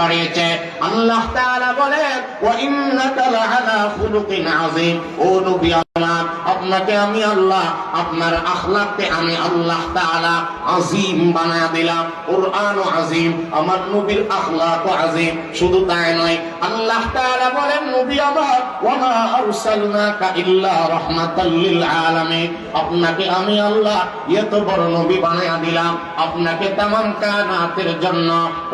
বাড়িয়েছে। আল্লাহ তাআলা বলেন, ওয়া ইন্নাকা লাআলা খুলুকিন আযীম। ও নবী আমার, আপনাকে আমি আল্লাহ, আপনার আখলাককে আমি আল্লাহ তাআলা আযীম বানায়া দিলাম। কুরআন আযীম, আমার নবীর আখলাক আযীম। শুধু তাই নয়, আল্লাহ তাআলা বলেন, নবী আমার ওয়া মা আরসালনাকা ইল্লা রাহমাতাল লিল আলামিন। আপনাকে আমি আল্লাহ এত বড় নবী বানায়া দিলাম। আপনাকে তামাম কানাতের জন্য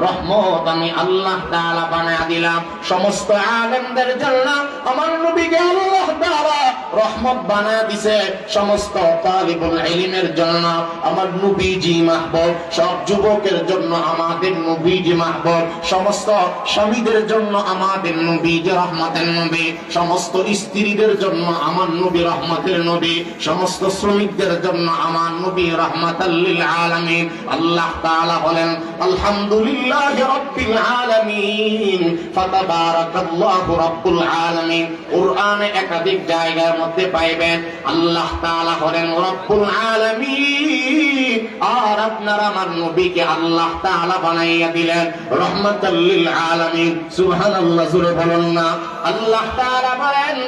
রহমত আমি আল্লাহ তাআলা বানায়া দিলাম। সমস্ত আলেমদের জন্য আমার নবীকে আল্লাহ তাআলা রহমত বানায়া দিছে। সমস্ত তালিবুল ইলমের জন্য আমার নবীজি মাহবুব, সব যুবকের জন্য আমাদের নবীজি মাহবুব, সমস্ত স্বামীদের জন্য আমাদের নবীজি রহমতের নবী, সমস্ত স্ত্রীদের জন্য আমার নবী রহমতের নবী, সমস্ত শ্রমিকদের জন্য আমার নবী রহমাতাল্লিল আলামিন। আল্লাহ তাআলা বলেন আলহামদুলিল্লাহ রাব্বিল আলামিন। ফাতাবারাকাল্লাহু রাব্বুল আলামিন। কুরআনে একাধিক জায়গার মধ্যে পাইবেন, আল্লাহ তাআলা হলেন রব্বুল আলামিন। আর আপনার আমার নবীকে আল্লাহ তাআলা বানাইয়া দিলেন, রহমাতাল লিল আলামিন। সুবহানাল্লাহ, জোরে বলুন না। আল্লাহ তাআলা বলেন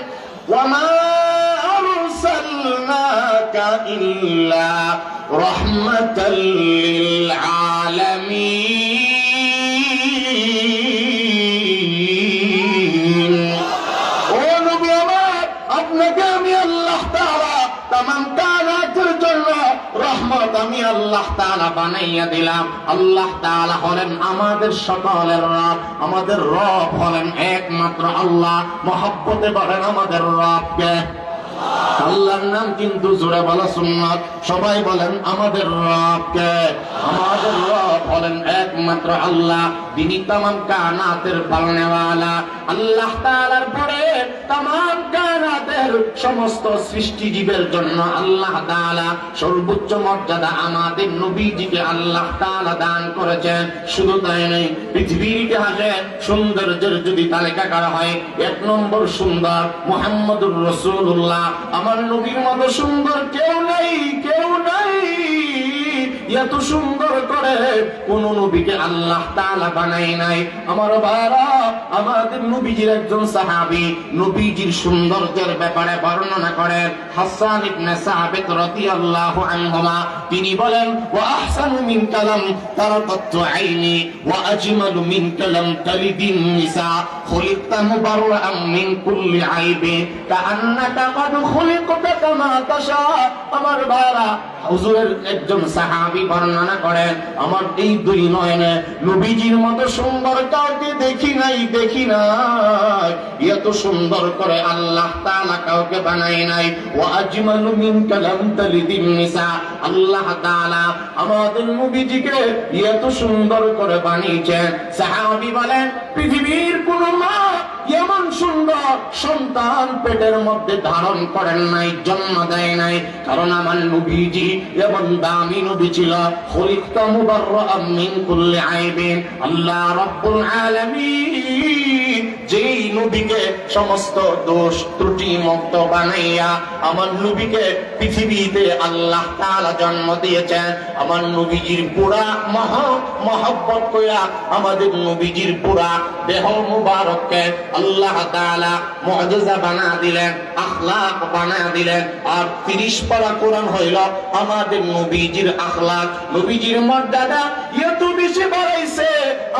ওয়ামা আরসালনাকা লিল আলামিন ও নবী আমার, আপনাকে আমি আল্লাহ তাআলা তামাম কায়নাতের জন্য রহমত আমি আল্লাহ তাআলা বানাইয়া দিলাম। আল্লাহ তাআলা হলেন আমাদের সকলের রব, আমাদের রব হলেন একমাত্র আল্লাহ। মহব্বতে বলেন আমাদের রবকে। আল্লাহর নাম কিন্তু জোরে বলা সুন্নাত। সবাই বলেন, আমাদের রবকে আমাদের রব বলেন একমাত্র আল্লাহ। তিনি তামাম কানাতের পালনেওয়ালা। আল্লাহ তাআলার পরে তামাম কানাতের সমস্ত সৃষ্টিজীবের জন্য আল্লাহ তাআলা সর্বোচ্চ মর্যাদা আমাদের নবীজিকে আল্লাহ তাআলা দান করেছেন। শুধু তাই নয়, পৃথিবীর ইতিহাসে সৌন্দর্যের যদি তালিকা করা হয়, এক নম্বর সুন্দর মোহাম্মদুর রসুল্লাহ আমার নবীর মতো সুন্দর কেউ নেই কেউ নেই। এত সুন্দর করে কোন নবীকে আল্লাহ তাআলা বানাই নাই। আমার বারা আমাদের নবীজির একজন সাহাবী নবীজির সৌন্দর্যের ব্যাপারে বর্ণনা করেন। হাসান ইবনে সাবিত রাদিয়াল্লাহু আনহুমা। তিনি বলেন, ওয়া আহসানু মিন কালাম তারাকাত আইনি ওয়া আজমালু মিন কালাম তালিদিন নিসা। খুলিকতা মুবাররাম মিন কুল্লি আইবি। কাআন্নাকা কাদ খুলিকতা কামা তাশা। আমার বারা হুজুরের একজন সাহাবী বর্ণনা করেন আমার এই দুই নয়নে নবীজির মতো সুন্দর কাউকে দেখি নাই দেখি নাই। এত সুন্দর করে আল্লাহ তাআলা কাউকে বানাই নাই। ওয়া আজমালু মিন কালাম তালিদিন নিসা আল্লাহ তাআলা আমাদের নবীজিকে এত সুন্দর করে বানিয়েছেন। সাহাবী বলেন, পৃথিবীর কোন মা এমন সুন্দর সন্তান পেটের মধ্যে ধারণ করেন নাই, জন্ম দেয় নাই। কারণ আমার নবীজি দামি নবী ছিল। আল্লাহ রাব্বুল যেই নবীকে সমস্ত দোষ, ত্রুটি, মুক্ত বানাইয়া আমার নবীকে পৃথিবীতে আল্লাহ তাআলা জন্ম দিয়েছেন। আমার নবীজির পুরা মহ, মহব্বত কইরা আমাদের নবীজির পুরা দেহ মুবারককে আল্লাহ তাআলা মুআজিজা বানা দিলেন আখলাক বানা দিলেন আর 30 পারা কোরআন হইল আমাদের নবীজির আখলাক নবীজির মর্যাদা এত বেশি বাড়াইছে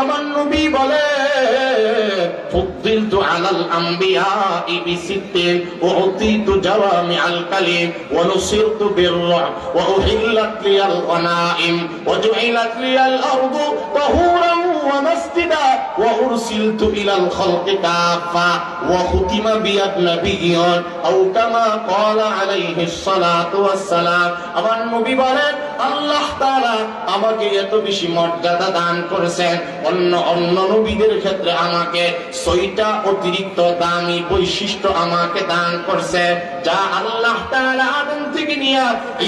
আমার নবী বলে فضلت على الأنبياء بست أعطيت جوامع الكلم ونصرت بالرعب وأحلت لي الغنائم وجعلت لي الأرض طهورا ومسجدا وأرسلت إلى الخلق كافة وختم بي النبي أو كما قال عليه الصلاة والسلام আমার নবী বলেন আল্লাহ তাআলা আমাকে এত বেশি মর্যাদা দান করেছেন। অন্য অন্য নবীদের ক্ষেত্রে আমাকে ছয়টা অতিরিক্ত দামি বৈশিষ্ট্য আমাকে দান করছে যা আল্লাহ তাআলা আদম থেকে নিয়ে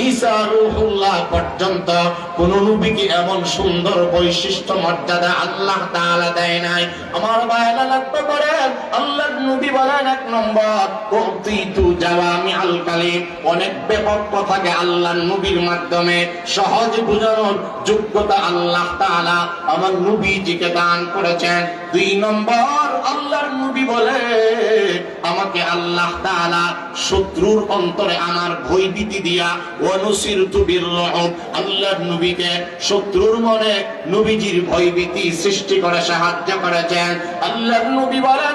ঈসা রূহুল্লাহ পর্যন্ত কোন নবীকে এমন সুন্দর বৈশিষ্ট্য, মর্যাদা আল্লাহ তাআলা দেয় নাই। আমার ভাইরা লক্ষ্য করেন আল্লাহ নবী বলেন এক নম্বর উতিতু জাওয়ামি আল কালিম অনেক ব্যাপক কথাকে আল্লাহ নবীর মাধ্যমে সহজ বোঝানোর যোগ্যতা আল্লাহ তাআলা আমার নবীজিকে দান করেছেন। দুই নম্বর, আল্লাহর নবী বলে, আমাকে আল্লাহ তাআলা শত্রুর অন্তরে আমার ভয়ভীতি দিয়া অনুসির তুবির রহব আল্লাহর নবীকে শত্রুর মনে নবীজির ভয়ভীতি সৃষ্টি করে, সাহায্য করেছেন। আল্লাহর নবী বলেন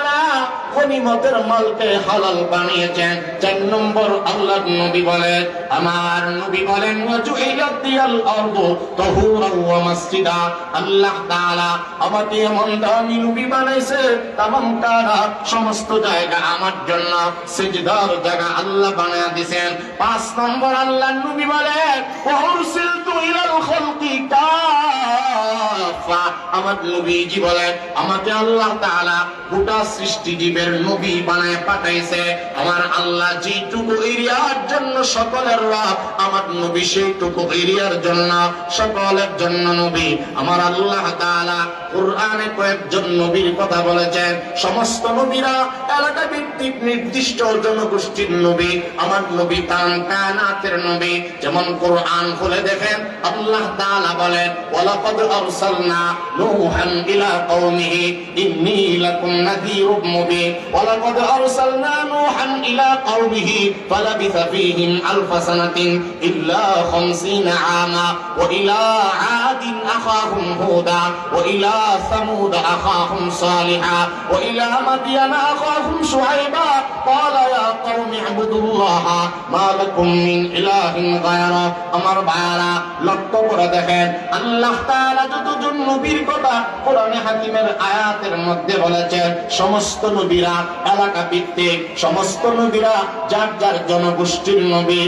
গনিমতের মালকে হালাল বানিয়েছেন। চার নম্বর আল্লাহর নবী বলেন, আমার নবী বলেন আল্লাহ তারা সমস্ত জায়গা আমার জন্য আল্লাহ পাঁচ নম্বর আল্লাহর নবী বলেন আমার আল্লাহ গোটা সৃষ্টি নবী বানায় পাঠাইছে। আমার আল্লাহ যেটুকু এরিয়ার জন্য সকলের রব, আমার নবী সেইটুকু এরিয়ার জন্য সকলের জন্য নবী। আমার আল্লাহ তাআলা কোরআনে কয়েকজন নবীর কথা বলেছেন, সমস্ত নবীরা এলাকা ভিত্তিক নির্দিষ্ট জনগোষ্ঠীর নবী, আমার নবী তান কানাতের নবী। যেমন কোরআন খুলে দেখেন আল্লাহ তাআলা বলেন ওয়ালাকাদ আরসালনা নূহান ইলা কওমিহি ইন্নী লাকুম নাযীরুম মুবিন ওয়ালাকাদ আরসালনা নূহান ইলা কওমিহি ফালাবিথা ফীহিম আলফ সানাতিন ইল্লা 50 আমা ওয়া ইলা আদিন আখাহুম হুদা ওয়া ইলা ثمود أخاهم صالحا وإلى مدين أخاهم شعيبا قال يا قوم اعبدوا الله ما لكم من إله غيره আমার ভাইরা লক্ষ্য করে দেখেন। আল্লাহ তাআলা যতজন নবীর কথা কোরআনে হাকিমের আয়াতের মধ্যে বলেছেন, সমস্ত নবীরা এলাকা ভিত্তিক সমস্ত নবীরা যার যার জনগোষ্ঠীর নবী।